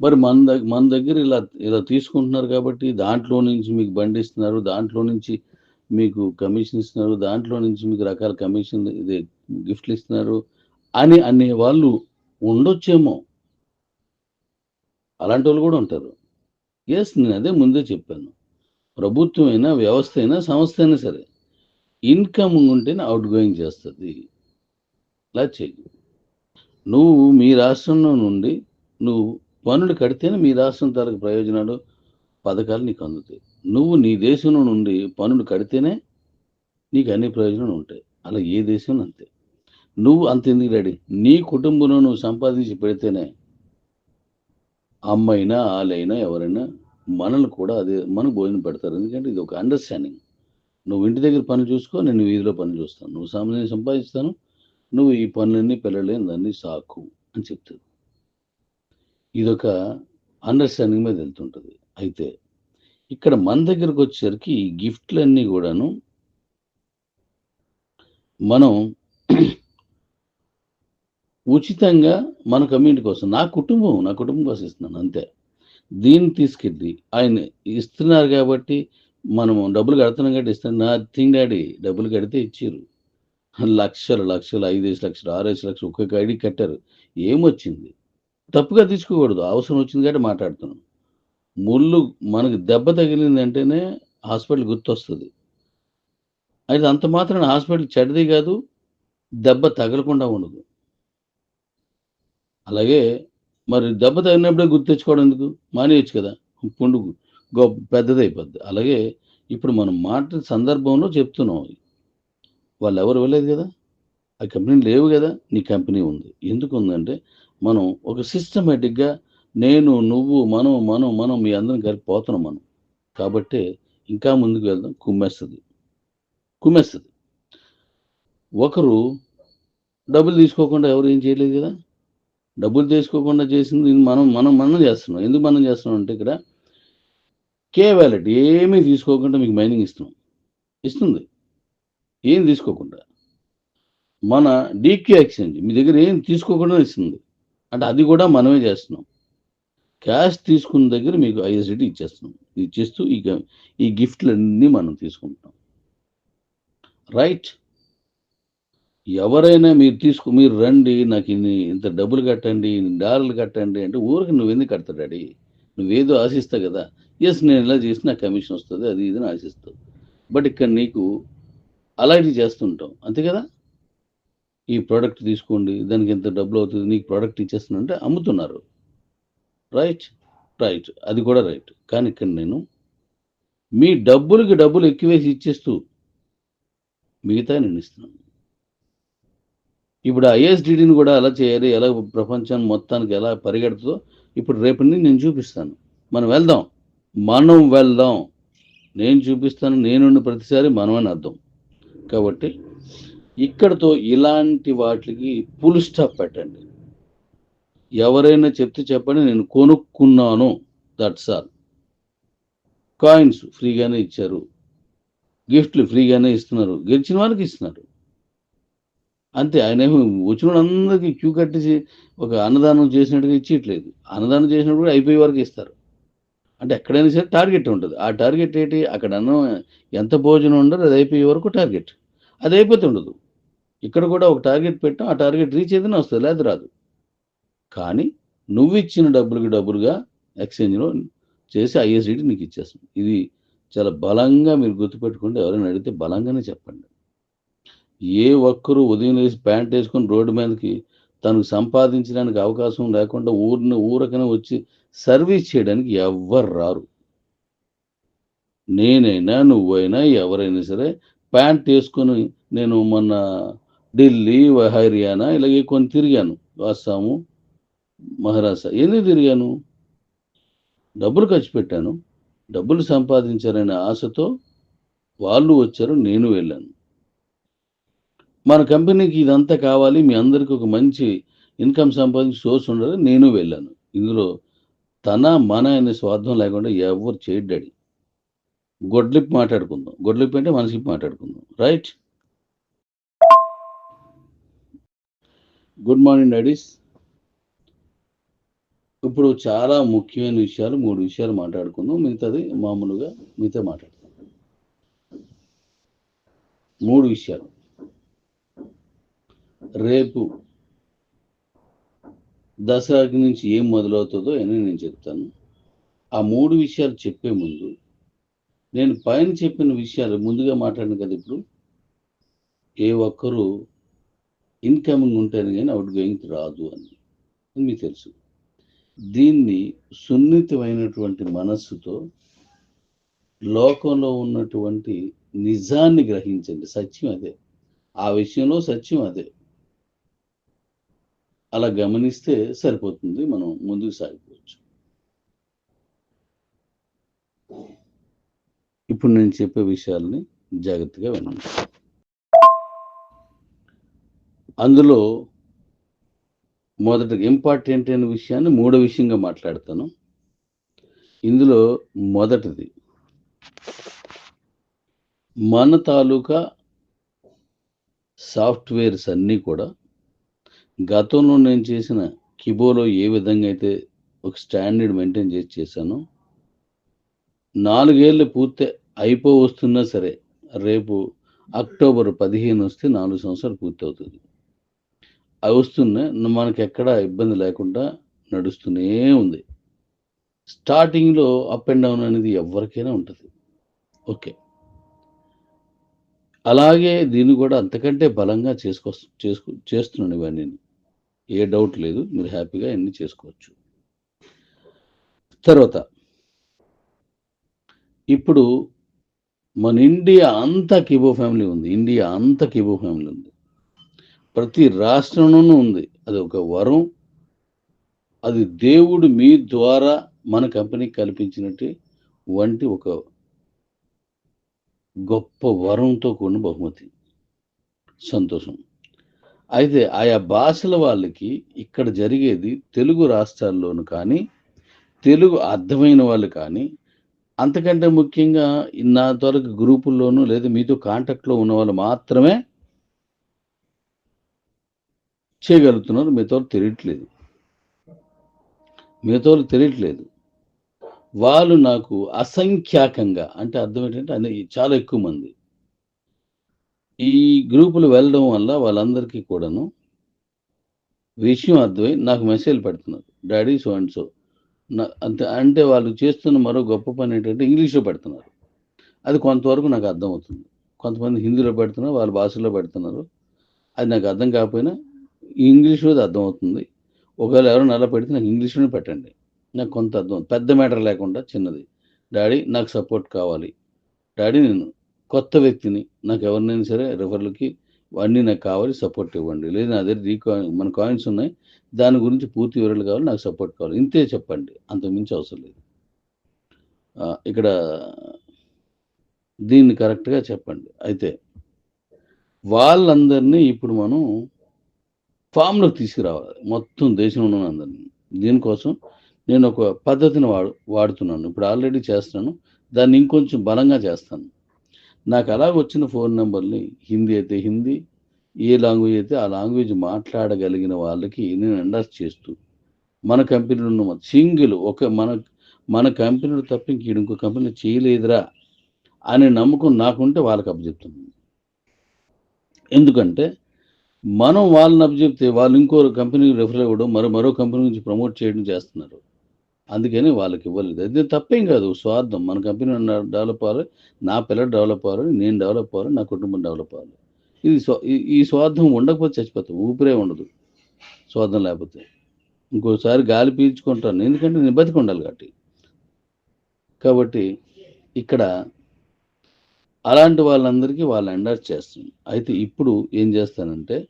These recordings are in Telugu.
మరి మన దగ్గర మన దగ్గర ఇలా ఇలా తీసుకుంటున్నారు కాబట్టి దాంట్లో నుంచి మీకు బండి ఇస్తున్నారు దాంట్లో నుంచి మీకు కమిషన్ ఇస్తున్నారు దాంట్లో నుంచి మీకు రకాల కమిషన్ ఇది గిఫ్ట్లు ఇస్తున్నారు అని అనే వాళ్ళు ఉండొచ్చేమో. అలాంటి వాళ్ళు కూడా ఉంటారు. ఎస్ నేను అదే ముందే చెప్పాను. ప్రభుత్వం అయినా వ్యవస్థ అయినా సంస్థ అయినా సరే ఇన్కమ్ ఉంటేనే అవుట్ గోయింగ్ చేస్తుంది. ఇలా చెయ్యి. నువ్వు మీ రాష్ట్రంలో నుండి నువ్వు పన్నులు కడితేనే మీ రాష్ట్రం తాలూకు ప్రయోజనాలు పథకాలు నీకు అందుతాయి. నువ్వు నీ దేశంలో నుండి పన్నులు కడితేనే నీకు అన్ని ప్రయోజనాలు ఉంటాయి. అలా ఏ దేశంలో అంతే. నువ్వు అంత ఎందుకు రెడీ? నీ కుటుంబంలో నువ్వు సంపాదించి పెడితేనే అమ్మైనా ఆలైనా ఎవరైనా మనల్ని కూడా అదే మనకు భోజనం పెడతారు. ఎందుకంటే ఇది ఒక అండర్స్టాండింగ్ నువ్వు ఇంటి దగ్గర పని చూసుకో నేను వీధిలో పని చూస్తాను. నువ్వు సామాన్యం సంపాదిస్తాను నువ్వు ఈ పనులన్నీ పిల్లలేని దాన్ని సాకు అని చెప్తారు. ఇదొక అండర్స్టాండింగ్ మీద వెళ్తుంటుంది. అయితే ఇక్కడ మన దగ్గరకు వచ్చేసరికి ఈ గిఫ్ట్లన్నీ కూడాను మనం ఉచితంగా మన కమ్యూనిటీ కోసం నా కుటుంబం నా కుటుంబం కోసం ఇస్తున్నాను అంతే. దీన్ని తీసుకెళ్ళి ఆయన ఇస్తున్నారు కాబట్టి మనము డబ్బులు కడుతున్నాం కాబట్టి ఇస్తాను నా థింగ్ డాడీ డబ్బులు కడితే ఇచ్చారు లక్షలు లక్షలు ఐదేసి లక్షలు ఆరేసి లక్షలు ఒక్కొక్క ఐడి కట్టారు. ఏమొచ్చింది? తప్పుగా తీసుకోకూడదు. అవసరం వచ్చింది కాబట్టి మాట్లాడుతున్నాం. ముళ్ళు మనకు దెబ్బ తగిలింది అంటేనే హాస్పిటల్ గుర్తొస్తుంది. అయితే అంత మాత్రం హాస్పిటల్ చెడ్డది కాదు దెబ్బ తగలకుండా ఉండదు. అలాగే మరి దెబ్బ తగిలినప్పుడే గుర్తు తెచ్చుకోవడం ఎందుకు? మానేయచ్చు కదా. పుండు గొప్ప పెద్దదైపోద్ది. అలాగే ఇప్పుడు మనం మాట సందర్భంలో చెప్తున్నాం వాళ్ళు ఎవరు వెళ్ళలేదు కదా. ఆ కంపెనీ లేవు కదా. నీ కంపెనీ ఉంది. ఎందుకు ఉందంటే మనం ఒక సిస్టమేటిక్గా నేను నువ్వు మనం మనం మనం మీ అందరం కలిపి పోతున్నాం మనం. కాబట్టి ఇంకా ముందుకు వెళ్దాం కుమ్మేస్తుంది. కుమ్మేస్తుంది. ఒకరు డబ్బులు తీసుకోకుండా ఎవరు ఏం చేయలేదు కదా? డబ్బులు తీసుకోకుండా చేసింది మనం మనం మనం చేస్తున్నాం. ఎందుకు మనం చేస్తున్నాం అంటే ఇక్కడ కే వ్యాలెట్ ఏమీ తీసుకోకుండా మీకు మైనింగ్ ఇస్తున్నాం. ఇస్తుంది. ఏం తీసుకోకుండా? మన డీక్యూ ఎక్స్చేంజ్ మీ దగ్గర ఏం తీసుకోకుండా ఇస్తుంది? అంటే అది కూడా మనమే చేస్తున్నాం. క్యాష్ తీసుకున్న దగ్గర మీకు ఐఎస్డిటీ ఇచ్చేస్తున్నాం. ఇచ్చేస్తూ ఈ ఈ గిఫ్ట్లన్నీ మనం తీసుకుంటాం రైట్. ఎవరైనా మీరు తీసుకు మీరు రండి నాకు ఇన్ని ఇంత డబ్బులు కట్టండి ఇన్ని డాలర్లు కట్టండి అంటే ఊరికి నువ్వు ఎందుకు కడతాడు డాడీ? నువ్వేదో ఆశిస్తావు కదా. ఎస్ నేను ఇలా చేసి నాకు కమిషన్ వస్తుంది అది ఇది అని ఆశిస్తావు. బట్ ఇక్కడ నీకు అలాంటివి చేస్తుంటాం అంతే కదా? ఈ ప్రోడక్ట్ తీసుకోండి దానికి ఎంత డబ్బులు అవుతుంది నీకు ప్రోడక్ట్ ఇచ్చేస్తున్నా అంటే అమ్ముతున్నారు. రైట్ రైట్ అది కూడా రైట్ కానీ ఇక్కడ నేను మీ డబ్బులకి డబ్బులు ఎక్కువేసి ఇచ్చేస్తూ మిగతా నేను ఇస్తున్నాను. ఇప్పుడు ఐఎస్డిడిని కూడా ఎలా చేయాలి ఎలా ప్రపంచం మొత్తానికి ఎలా పరిగెడుతుందో ఇప్పుడు రేపటి నేను చూపిస్తాను. మనం వెళ్దాం. మనం వెళ్దాం. నేను చూపిస్తాను నేనున్న ప్రతిసారి మనమని అర్థం. కాబట్టి ఇక్కడతో ఇలాంటి వాటికి పులు స్టాప్ పెట్టండి. ఎవరైనా చెప్తే చెప్పండి నేను కొనుక్కున్నాను దట్స్ ఆల్ కాయిన్స్ ఫ్రీగానే ఇచ్చారు. గిఫ్ట్లు ఫ్రీగానే ఇస్తున్నారు. గెలిచిన వాళ్ళకి ఇస్తున్నారు. అంతే ఆయన వచ్చిన అందరికీ క్యూ కట్టేసి ఒక అన్నదానం చేసినట్టుగా ఇచ్చేయట్లేదు. అన్నదానం చేసినప్పుడు కూడా అయిపోయే వరకు ఇస్తారు. అంటే ఎక్కడైనా సరే టార్గెట్ ఉంటుంది. ఆ టార్గెట్ ఏంటి? అక్కడ అన్నం ఎంత భోజనం ఉండదు అది అయిపోయే వరకు టార్గెట్ అది అయిపోతే ఉండదు. ఇక్కడ కూడా ఒక టార్గెట్ పెట్టాం ఆ టార్గెట్ రీచ్ అయితేనే వస్తుంది లేదు రాదు. కానీ నువ్వు ఇచ్చిన డబ్బులకి డబ్బులుగా ఎక్స్చేంజ్లో చేసి ఐఎస్డిటి నీకు ఇచ్చేస్తాం. ఇది చాలా బలంగా మీరు గుర్తుపెట్టుకుంటే ఎవరైనా అడిగితే బలంగానే చెప్పండి. ఏ ఒక్కరు ఉదయం లేసి ప్యాంట్ వేసుకొని రోడ్డు మీదకి తనకు సంపాదించడానికి అవకాశం లేకుండా ఊరిని ఊరకనే వచ్చి సర్వీస్ చేయడానికి ఎవ్వరు రారు. నేనైనా నువ్వైనా ఎవరైనా సరే ప్యాంట్ వేసుకొని నేను మొన్న ఢిల్లీ హర్యానా ఇలాగే కొన్ని తిరిగాను. అస్సాము మహారాష్ట్ర. ఎందుకు తిరిగాను? డబ్బులు ఖర్చు పెట్టాను. డబ్బులు సంపాదించారనే ఆశతో వాళ్ళు వచ్చారు నేను వెళ్ళాను. మన కంపెనీకి ఇదంతా కావాలి మీ అందరికీ ఒక మంచి ఇన్కమ్ సంపాదించి సోర్స్ ఉండాలి నేను వెళ్ళాను. ఇందులో తన మన అనే స్వార్థం లేకుండా ఎవరు చేయడు గొడ్లిప్ మాట్లాడుకుందాం. గొడ్లిప్ అంటే మనసిప్ మాట్లాడుకుందాం. రైట్? గుడ్ మార్నింగ్ డాడీస్ ఇప్పుడు చాలా ముఖ్యమైన విషయాలు మూడు విషయాలు మాట్లాడుకుందాం. మిగతాది మామూలుగా మిగతా మాట్లాడుకుందాం. మూడు విషయాలు. రేపు దసరాకి నుంచి ఏం మొదలవుతుందో అని నేను చెప్తాను. ఆ మూడు విషయాలు చెప్పే ముందు నేను పైన చెప్పిన విషయాలు ముందుగా మాట్లాడిన కదా ఇప్పుడు. ఏ ఒక్కరు ఇన్కమింగ్ ఉంటేనే కానీ అవుట్ గోయింగ్ రాదు అని. మీకు తెలుసు. దీన్ని సున్నితమైనటువంటి మనస్సుతో లోకంలో ఉన్నటువంటి నిజాన్ని గ్రహించండి. సత్యం అదే. ఆ విషయంలో సత్యం అదే. అలా గమనిస్తే సరిపోతుంది. మనం ముందుకు సాగిపోవచ్చు. ఇప్పుడు నేను చెప్పే విషయాల్ని జాగ్రత్తగా వినండి. అందులో మొదట ఇంపార్టెంట్ అయిన విషయాన్ని మూడో విషయంగా మాట్లాడతాను. ఇందులో మొదటిది మన తాలూకా సాఫ్ట్వేర్స్ అన్నీ కూడా గతంలో నేను చేసిన కిబోలో ఏ విధంగా అయితే ఒక స్టాండర్డ్ మెయింటైన్ చేసి చేశానో నాలుగేళ్ళు పూర్తి అయిపో వస్తున్నా సరే రేపు అక్టోబర్ పదిహేను వస్తే నాలుగు సంవత్సరాలు పూర్తి అవుతుంది అవి వస్తున్నాయి మనకి ఎక్కడ ఇబ్బంది లేకుండా నడుస్తూనే ఉంది. స్టార్టింగ్లో అప్ అండ్ డౌన్ అనేది ఎవరికైనా ఉంటుంది. ఓకే. అలాగే దీన్ని కూడా అంతకంటే బలంగా చేసుకో చేసుకు చేస్తున్నాను ఇవన్నీ ఏ డౌట్ లేదు మీరు హ్యాపీగా అన్ని చేసుకోవచ్చు. తర్వాత ఇప్పుడు మన ఇండియా అంతా కిబో ఫ్యామిలీ ఉంది. ఇండియా అంతా కిబో ఫ్యామిలీ ఉంది. ప్రతి రాష్ట్రంలోనూ ఉంది. అది ఒక వరం. అది దేవుడు మీ ద్వారా మన కంపెనీకి కల్పించినట్టు వంటి ఒక గొప్ప వరంతో కూడిన బహుమతి. సంతోషం. అయితే ఆయా భాషల వాళ్ళకి ఇక్కడ జరిగేది తెలుగు రాష్ట్రాల్లోనూ కానీ తెలుగు అర్థమైన వాళ్ళు కానీ అంతకంటే ముఖ్యంగా నా త్వరకు గ్రూపుల్లోనూ లేదా మీతో కాంటాక్ట్లో ఉన్న వాళ్ళు మాత్రమే చేయగలుగుతున్నారు. మీతో తెలియట్లేదు. మీతో తెలియట్లేదు. వాళ్ళు నాకు అసంఖ్యాకంగా అంటే అర్థం ఏంటంటే అన్ని చాలా ఎక్కువ మంది. ఈ గ్రూపులు వెళ్ళడం వల్ల వాళ్ళందరికీ కూడాను విషయం అర్థమై నాకు మెసేజ్ పెడుతున్నారు. Daddy so and so. అంతే అంటే వాళ్ళు చేస్తున్న మరో గొప్ప పని ఏంటంటే ఇంగ్లీష్లో పెడుతున్నారు. అది కొంతవరకు నాకు అర్థమవుతుంది. కొంతమంది హిందీలో పెడుతున్నారు వాళ్ళ భాషలో పెడుతున్నారు. అది నాకు అర్థం కాకపోయినా ఇంగ్లీష్లో అర్థమవుతుంది. ఒకవేళ ఎవరైనా అలా పెడితే నాకు ఇంగ్లీష్లోనే పెట్టండి. నాకు కొంత అర్థం పెద్ద మ్యాటర్ లేకుండా చిన్నది. డాడీ నాకు సపోర్ట్ కావాలి. డాడీ నేను కొత్త వ్యక్తిని నాకు ఎవరినైనా సరే రిఫర్లకి అన్నీ నాకు కావాలి సపోర్ట్ ఇవ్వండి. లేదా నా దగ్గర రీ మన కాయిన్స్ ఉన్నాయి. దాని గురించి పూర్తి వివరాలు కావాలి నాకు సపోర్ట్ కావాలి. ఇంతే చెప్పండి. అంత మించి అవసరం లేదు. ఇక్కడ దీన్ని కరెక్ట్గా చెప్పండి. అయితే వాళ్ళందరినీ ఇప్పుడు మనం ఫామ్లోకి తీసుకురావాలి. మొత్తం దేశంలో ఉన్న అందరినీ. దీనికోసం నేను ఒక పద్ధతిని వాడు వాడుతున్నాను. ఇప్పుడు ఆల్రెడీ చేస్తున్నాను. దాన్ని ఇంకొంచెం బలంగా చేస్తాను. నాకు అలా వచ్చిన ఫోన్ నెంబర్ని హిందీ అయితే హిందీ ఏ లాంగ్వేజ్ అయితే ఆ లాంగ్వేజ్ మాట్లాడగలిగిన వాళ్ళకి నేను ఎండర్స్ చేస్తూ మన కంపెనీలో ఉన్న సింగిల్ ఒక మన మన కంపెనీలో తప్ప ఇంక ఇంకో కంపెనీ చేయలేదురా అనే నమ్మకం నాకుంటే వాళ్ళకి అప్పచెప్తున్నాను ఎందుకంటే మనం వాళ్ళని అప్పచెప్తే వాళ్ళు ఇంకో కంపెనీకి రెఫర్ ఇవ్వడం మరో మరో కంపెనీ నుంచి ప్రమోట్ చేయడం చేస్తున్నారు. అందుకని వాళ్ళకి ఇవ్వలేదు. అది తప్పేం కాదు. స్వార్థం. మన కంపెనీ డెవలప్ అవ్వాలి నా పిల్లలు డెవలప్ అవ్వాలి నేను డెవలప్ అవ్వాలి నా కుటుంబం డెవలప్ అవ్వాలి. ఇది ఈ- ఈ స్వార్థం ఉండకపోతే చచ్చిపోతాం. ఊపిరే ఉండదు. స్వార్థం లేకపోతే. ఇంకోసారి గాలి పీల్చుకుంటాను. ఎందుకంటే నేను బతికి ఉండాలి కాబట్టి. కాబట్టి ఇక్కడ అలాంటి వాళ్ళందరికీ వాళ్ళు ఎండర్స్ చేస్తుంది అయితే ఇప్పుడు ఏం చేస్తానంటే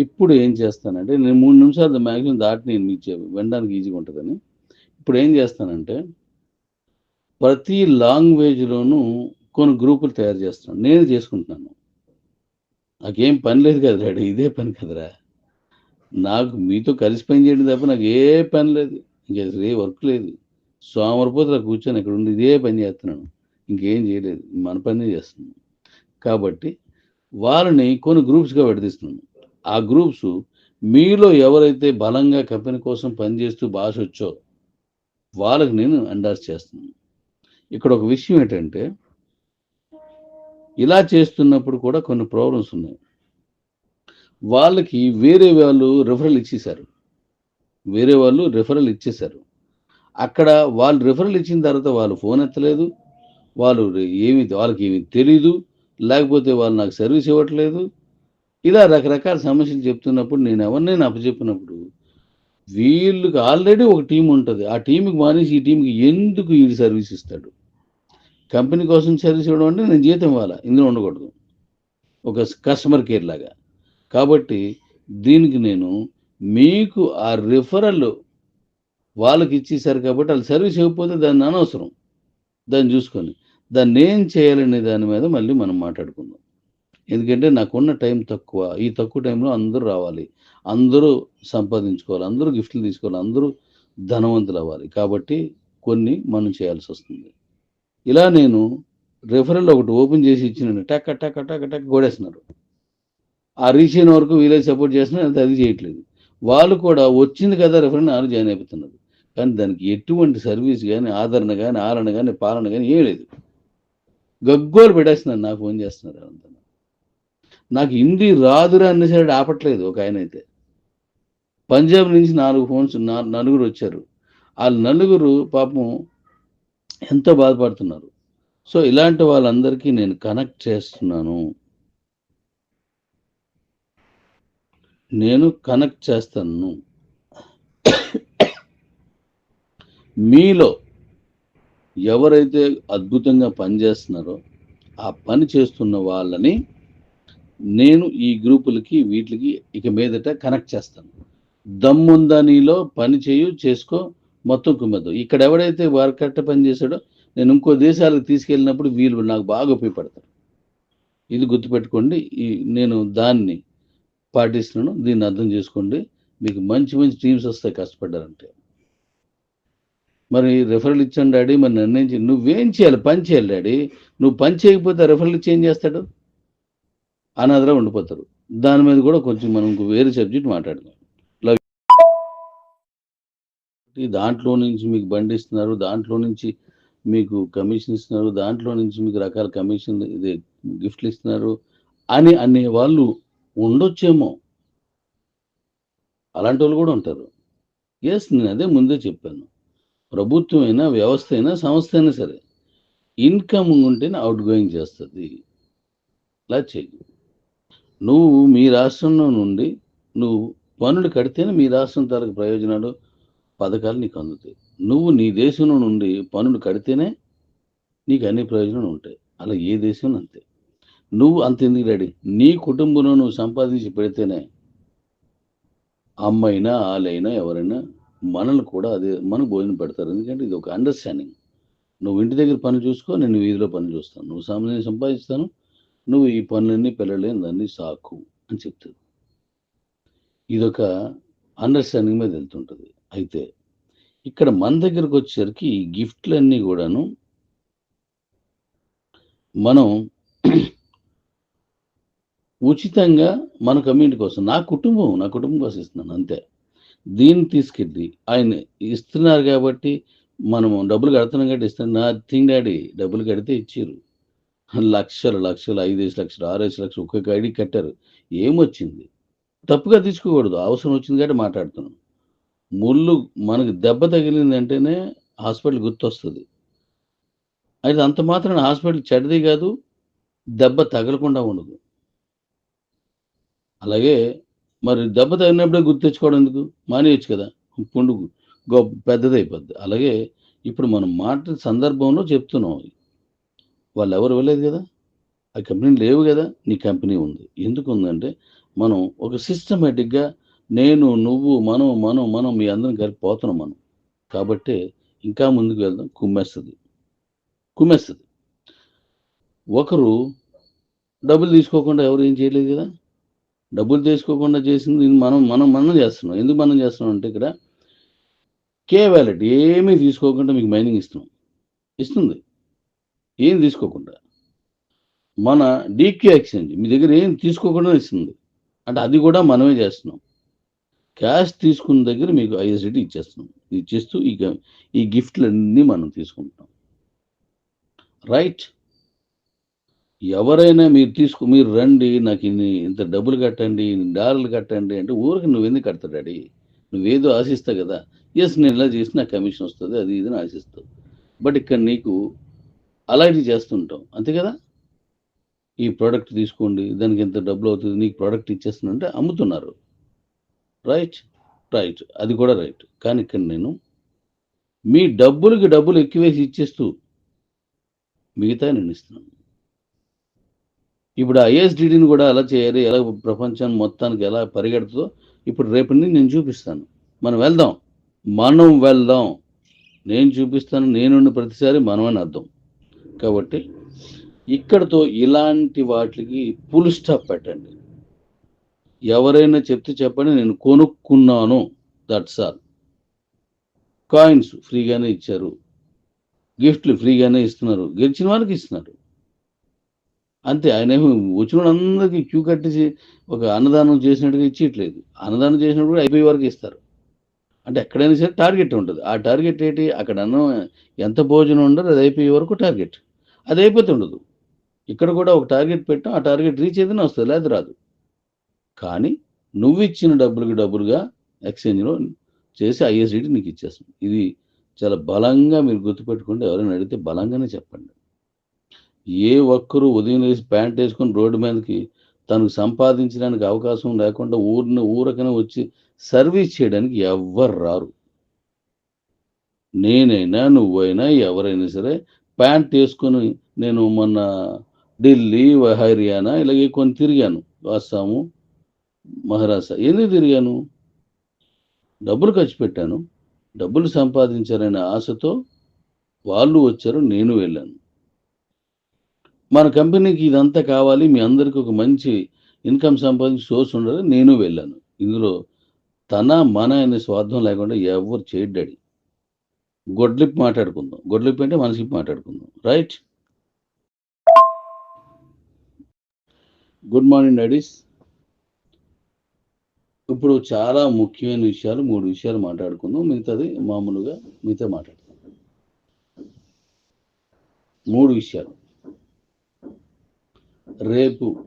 ఇప్పుడు ఏం చేస్తానంటే నేను మూడు నిమిషాలు మ్యాక్సిమం దాటి నేను మీకు వినడానికి ఈజీగా ఉంటుందని. ఇప్పుడు ఏం చేస్తానంటే ప్రతి లాంగ్వేజ్లోనూ కొన్ని గ్రూపులు తయారు చేస్తున్నాను నేను చేసుకుంటున్నాను. నాకేం పని లేదు కదరా డాడీ, ఇదే పని కదరా. నాకు మీతో కలిసి పని చేయడం తప్ప నాకు ఏ పని లేదు. ఇంకా ఏ వర్క్ లేదు. సోమరిపోతులా కూర్చొని ఇక్కడ ఉండి ఇదే పని చేస్తున్నాను. ఇంకేం చేయలేదు. మన పని చేస్తున్నాను. కాబట్టి వాళ్ళని కొన్ని గ్రూప్స్గా విడదీస్తున్నాను. ఆ గ్రూప్స్ మీలో ఎవరైతే బలంగా కంపెనీ కోసం పనిచేస్తూ భాష వచ్చో వాళ్ళకి నేను ఎండార్స్ చేస్తున్నాను. ఇక్కడ ఒక విషయం ఏంటంటే ఇలా చేస్తున్నప్పుడు కూడా కొన్ని ప్రాబ్లమ్స్ ఉన్నాయి. వాళ్ళకి వేరే వాళ్ళు రిఫరల్ ఇచ్చేశారు. వేరే వాళ్ళు రిఫరల్ ఇచ్చేశారు. అక్కడ వాళ్ళు రిఫరల్ ఇచ్చిన తర్వాత వాళ్ళు ఫోన్ ఎత్తలేదు. వాళ్ళు ఏమి వాళ్ళకి ఏమి తెలీదు. లేకపోతే వాళ్ళు నాకు సర్వీస్ ఇవ్వట్లేదు. ఇలా రకరకాల సమస్యలు చెప్తున్నప్పుడు నేను ఎవరినైనా అప్పచెప్పినప్పుడు వీళ్ళకి ఆల్రెడీ ఒక టీం ఉంటుంది. ఆ టీంకి మానేసి ఈ టీంకి ఎందుకు ఈ సర్వీస్ ఇస్తాడు? కంపెనీ కోసం సర్వీస్ ఇవ్వడం అంటే నేను జీతం ఇవ్వాలా? ఇందులో ఉండకూడదు. ఒక కస్టమర్ కేర్ లాగా. కాబట్టి దీనికి నేను మీకు ఆ రిఫరల్ వాళ్ళకి ఇచ్చేసారు కాబట్టి వాళ్ళు సర్వీస్ ఇవ్వకపోతే దాన్ని అనవసరం. దాన్ని చూసుకొని. దాన్ని ఏం చేయాలనే దాని మీద మళ్ళీ మనం మాట్లాడుకుందాం. ఎందుకంటే నాకున్న టైం తక్కువ. ఈ తక్కువ టైంలో అందరూ రావాలి. అందరూ సంపాదించుకోవాలి. అందరూ గిఫ్ట్లు తీసుకోవాలి. అందరూ ధనవంతులు అవ్వాలి కాబట్టి కొన్ని మనం చేయాల్సి వస్తుంది ఇలా నేను రెఫరల్ ఒకటి ఓపెన్ చేసి ఇచ్చిన టక్ టక్ టక్ టక్ కొడేస్తున్నారు. ఆ రీచ్ అయిన వరకు వీలైతే సపోర్ట్ చేస్తున్నా అది అది చేయట్లేదు. వాళ్ళు కూడా వచ్చింది కదా రెఫరల్ వాళ్ళు జాయిన్ అయిపోతున్నారు. కానీ దానికి ఎటువంటి సర్వీస్ కానీ ఆదరణ కానీ ఆలన కానీ పాలన కానీ ఏం లేదు. గగ్గోలు పెట్టేస్తున్నారు. నాకు ఫోన్ చేస్తున్నారు అంతా నాకు హిందీ రాదురా అనేసరికి ఆపట్లేదు ఒక ఆయన అయితే పంజాబ్ నుంచి నాలుగు ఫోన్స్ నా- నలుగురు వచ్చారు. ఆ నలుగురు పాపం ఎంతో బాధపడుతున్నారు? సో ఇలాంటి వాళ్ళందరికీ నేను కనెక్ట్ చేస్తున్నాను. నేను కనెక్ట్ చేస్తాను. మీలో ఎవరైతే అద్భుతంగా పనిచేస్తున్నారో ఆ పని చేస్తున్న వాళ్ళని నేను ఈ గ్రూపులకి వీటికి ఇక మీదట కనెక్ట్ చేస్తాను. దమ్ముందా నీలో? పని చేయు చేసుకో మొత్తం కుమ్మద్దు. ఇక్కడ ఎవడైతే వారు కరెక్ట్ పని చేశాడో నేను ఇంకో దేశాలకు తీసుకెళ్ళినప్పుడు వీళ్ళు నాకు బాగా ఉపయోగపడతారు. ఇది గుర్తుపెట్టుకోండి ఈ నేను దాన్ని పాటిస్తున్నాను దీన్ని అర్థం చేసుకోండి. మీకు మంచి మంచి టీమ్స్ వస్తాయి కష్టపడ్డారంటే. మరి రెఫరల్ ఇచ్చాను డాడీ మరి నిర్ణయించి నువ్వేం చేయాలి? పని చేయాలి డాడీ. నువ్వు పని చేయకపోతే రెఫరల్ ఇచ్చి ఏం చేస్తాడు? అనాథరా ఉండిపోతారు. దాని మీద కూడా కొంచెం మనం వేరే సబ్జెక్ట్ మాట్లాడదాం. దాంట్లో నుంచి మీకు బండి ఇస్తున్నారు దాంట్లో నుంచి మీకు కమిషన్ ఇస్తున్నారు దాంట్లో నుంచి మీకు రకాల కమిషన్ ఇది గిఫ్ట్లు ఇస్తున్నారు అని అనే వాళ్ళు ఉండొచ్చేమో. అలాంటి వాళ్ళు కూడా ఉంటారు. ఎస్ నేను అదే ముందే చెప్పాను. ప్రభుత్వం అయినా వ్యవస్థ అయినా సంస్థ అయినా సరే ఇన్కమ్ ఉంటేనే అవుట్ గోయింగ్ చేస్తుంది. ఇలా చెయ్యి. నువ్వు మీ రాష్ట్రంలో నుండి నువ్వు పనులు కడితేనే మీ రాష్ట్రం తరకు ప్రయోజనాలు పథకాలు నీకు అందుతాయి. నువ్వు నీ దేశంలో నుండి పనులు కడితేనే నీకు అన్ని ప్రయోజనాలు ఉంటాయి. అలా ఏ దేశంలో అంతే. నువ్వు అంత ఎందుకు రెడీ? నీ కుటుంబంలో నువ్వు సంపాదించి పెడితేనే అమ్మైనా ఆలైనా ఎవరైనా మనల్ని కూడా అదే మన భోజనం పెడతారు. ఎందుకంటే ఇది ఒక అండర్స్టాండింగ్ నువ్వు ఇంటి దగ్గర పని చూసుకో నేను వీధిలో పని చూస్తాను. నువ్వు సామాన్యం సంపాదిస్తాను నువ్వు ఈ పనులన్నీ పిల్లలేని దాన్ని సాకు అని చెప్తుంది. ఇదొక అండర్స్టాండింగ్ మీద వెళ్తుంటుంది. అయితే ఇక్కడ మన దగ్గరకు వచ్చేసరికి ఈ గిఫ్ట్లన్నీ కూడాను మనం ఉచితంగా మన కమ్యూనిటీ కోసం నా కుటుంబం నా కుటుంబం కోసం ఇస్తున్నాను అంతే. దీన్ని తీసుకెళ్ళి ఆయన ఇస్తున్నారు కాబట్టి మనము డబ్బులు కడుతున్నాం కాబట్టి ఇస్తాను నా థింగ్ డాడీ డబ్బులు కడితే ఇచ్చారు లక్షలు లక్షలు ఐదేసి లక్షలు ఆరేసి లక్షలు ఒక్కొక్క ఐడి కట్టారు. ఏమొచ్చింది? తప్పుగా తీసుకోకూడదు. అవసరం వచ్చింది కాబట్టి మాట్లాడుతున్నాం. ముళ్ళు మనకు దెబ్బ తగిలింది అంటేనే హాస్పిటల్ గుర్తొస్తుంది. అయితే అంత మాత్రం హాస్పిటల్ చెడ్డది కాదు దెబ్బ తగలకుండా ఉండదు. అలాగే మరి దెబ్బ తగినప్పుడే గుర్తు తెచ్చుకోవడం ఎందుకు? మానేయచ్చు కదా. పుండు గొప్ప పెద్దదైపోద్ది. అలాగే ఇప్పుడు మనం మాట సందర్భంలో చెప్తున్నాం. వాళ్ళు ఎవరు వెళ్ళలేదు కదా? ఆ కంపెనీ లేవు కదా? నీ కంపెనీ ఉంది. ఎందుకు ఉందంటే మనం ఒక సిస్టమేటిక్గా నేను నువ్వు మనం మనం మనం మీ అందరం కలిపి పోతున్నాం మనం. కాబట్టి ఇంకా ముందుకు వెళ్దాం కుమ్మేస్తుంది. కుమ్మేస్తుంది. ఒకరు డబ్బులు తీసుకోకుండా ఎవరు ఏం చేయలేదు కదా? డబ్బులు తీసుకోకుండా చేసింది మనం మనం మనం చేస్తున్నాం. ఎందుకు మనం చేస్తున్నాం అంటే ఇక్కడ కే వ్యాలెట్ ఏమీ తీసుకోకుండా మీకు మైనింగ్ ఇస్తున్నాం. ఇస్తుంది. ఏం తీసుకోకుండా. మన డీక్యూ ఎక్స్చేంజ్ మీ దగ్గర ఏం తీసుకోకుండా ఇస్తుంది. అంటే అది కూడా మనమే చేస్తున్నాం. క్యాష్ తీసుకున్న దగ్గర మీకు ఐఎస్డిటీ ఇచ్చేస్తున్నాం. ఇచ్చేస్తూ ఈ ఈ గిఫ్ట్లన్నీ మనం తీసుకుంటాం రైట్ ఎవరైనా మీరు తీసుకు మీరు రండి నాకు ఇన్ని ఇంత డబ్బులు కట్టండి ఇన్ని డాలర్లు కట్టండి అంటే ఊరికి నువ్వెందుకు కడతాడు డాడీ? నువ్వేదో ఆశిస్తావు కదా. ఎస్ నేను ఇలా చేసి నాకు కమిషన్ వస్తుంది అది ఇది అని ఆశిస్తావు. బట్ ఇక్కడ నీకు అలాంటివి చేస్తుంటాం. అంతే కదా? ఈ ప్రోడక్ట్ తీసుకోండి దానికి ఎంత డబ్బులు అవుతుంది నీకు ప్రోడక్ట్ ఇచ్చేస్తుందంటే అమ్ముతున్నారు. రైట్ రైట్ అది కూడా రైట్ కానీ ఇక్కడ నేను మీ డబ్బులకి డబ్బులు ఎక్కువేసి ఇచ్చేస్తూ మిగతా నేను ఇస్తున్నాను. ఇప్పుడు ఐఎస్డిడిని కూడా ఎలా చేయాలి ఎలా ప్రపంచం మొత్తానికి ఎలా పరిగెడుతుందో ఇప్పుడు రేపటి నుంచి నేను చూపిస్తాను. మనం వెళ్దాం. మనం వెళ్దాం. నేను చూపిస్తాను నేను ప్రతిసారి మనమని అర్థం కాబట్టి ఇక్కడతో ఇలాంటి వాటికి ఫుల్ స్టాప్ పెట్టండి. ఎవరైనా చెప్తే చెప్పండి నేను కొనుక్కున్నాను దట్స్ ఆల్ కాయిన్స్ ఫ్రీగానే ఇచ్చారు. గిఫ్ట్లు ఫ్రీగానే ఇస్తున్నారు. గెలిచిన వాళ్ళకి ఇస్తున్నారు. అంతే ఆయన వచ్చిన అందరికీ క్యూ కట్టేసి ఒక అన్నదానం చేసినట్టుగా ఇచ్చేయట్లేదు. అన్నదానం చేసినప్పుడు కూడా అయిపోయే వరకు ఇస్తారు. అంటే ఎక్కడైనా సరే టార్గెట్ ఉంటుంది. ఆ టార్గెట్ ఏంటి? అక్కడ అన్నం ఎంత భోజనం ఉండదు అది అయిపోయే వరకు టార్గెట్ అది అయిపోతుండదు ఇక్కడ కూడా ఒక టార్గెట్ పెట్టాం ఆ టార్గెట్ రీచ్ అయితేనే వస్తుంది లేదు రాదు. కానీ నువ్వు ఇచ్చిన డబ్బులకి డబ్బులుగా ఎక్స్చేంజ్లో చేసి ఐఎస్డిటి నీకు ఇచ్చేస్తాం ఇది చాలా బలంగా మీరు గుర్తుపెట్టుకుంటే ఎవరైనా అడిగితే బలంగానే చెప్పండి. ఏ ఒక్కరు ఉదయం లేసి ప్యాంట్ వేసుకొని రోడ్డు మీదకి తనకు సంపాదించడానికి అవకాశం లేకుండా ఊరిని ఊరకనే వచ్చి సర్వీస్ చేయడానికి ఎవ్వరు రారు. నేనైనా నువ్వైనా ఎవరైనా సరే ప్యాంట్ వేసుకొని నేను మొన్న ఢిల్లీ హర్యానా ఇలాగే కొన్ని తిరిగాను. అస్సాము మహారాష్ట్ర. ఎందుకు తిరిగాను? డబ్బులు ఖర్చు పెట్టాను. డబ్బులు సంపాదించారనే ఆశతో వాళ్ళు వచ్చారు నేను వెళ్ళాను. మన కంపెనీకి ఇదంతా కావాలి మీ అందరికీ ఒక మంచి ఇన్కమ్ సంపాదించి సోర్స్ ఉండాలి నేను వెళ్ళాను. ఇందులో తన మన అనే స్వార్థం లేకుండా ఎవరు చేయడు డాడీ గొడ్లిప్ మాట్లాడుకుందాం. గొడ్లిప్ అంటే మనిషికి మాట్లాడుకుందాం. రైట్? Good morning daddies. ఇప్పుడు చాలా ముఖ్యమైన విషయాలు మూడు విషయాలు మాట్లాడుకుందాం. మిగతాది మామూలుగా మిగతా మాట్లాడుకుందాం. మూడు విషయాలు. రేపు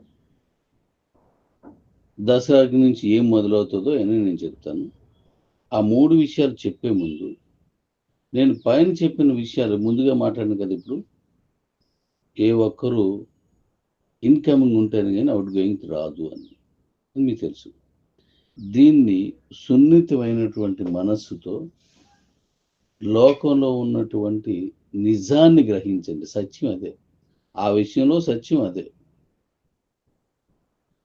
దసరాకి నుంచి ఏం మొదలవుతుందో అని నేను చెప్తాను. ఆ మూడు విషయాలు చెప్పే ముందు నేను పైన చెప్పిన విషయాలు ముందుగా మాట్లాడిన కదా ఇప్పుడు ఏ ఒక్కరు ఇన్కమింగ్ ఉంటేనే కానీ అవుట్ గోయింగ్ రాదు అని. మీకు తెలుసు. దీన్ని సున్నితమైనటువంటి మనస్సుతో లోకంలో ఉన్నటువంటి నిజాన్ని గ్రహించండి. సత్యం అదే. ఆ విషయంలో సత్యం అదే.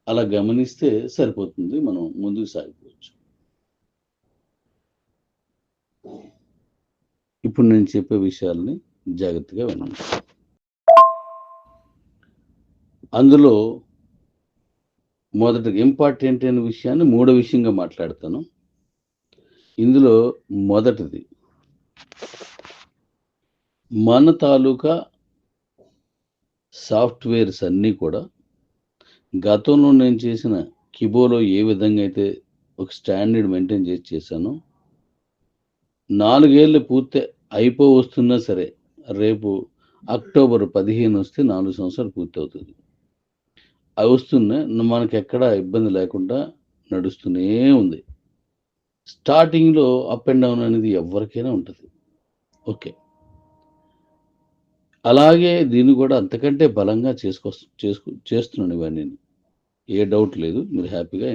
అలా గమనిస్తే సరిపోతుంది. మనం ముందుకు సాగుతాం ఇప్పుడు నేను చెప్పే విషయాల్ని జాగ్రత్తగా వినండి. అందులో మొదటి ఇంపార్టెంట్ అయిన విషయాన్ని మూడో విషయంగా మాట్లాడతాను. ఇందులో మొదటిది మన తాలూకా సాఫ్ట్వేర్స్ అన్నీ కూడా గతంలో నేను చేసిన కిబోలో ఏ విధంగా అయితే ఒక స్టాండర్డ్ మెయింటైన్ చేసి చేశానో నాలుగేళ్ళు పూర్తి అయిపో వస్తున్నా సరే రేపు అక్టోబర్ పదిహేను వస్తే నాలుగు సంవత్సరాలు పూర్తవుతుంది. అవి వస్తున్నా మనకి ఎక్కడ ఇబ్బంది లేకుండా నడుస్తూనే ఉంది. స్టార్టింగ్లో అప్ అండ్ డౌన్ అనేది ఎవరికైనా ఉంటుంది. ఓకే. అలాగే దీన్ని కూడా అంతకంటే బలంగా చేసుకో చేసుకు చేస్తున్నాను ఇవన్నీ. ఏ డౌట్ లేదు. మీరు హ్యాపీగా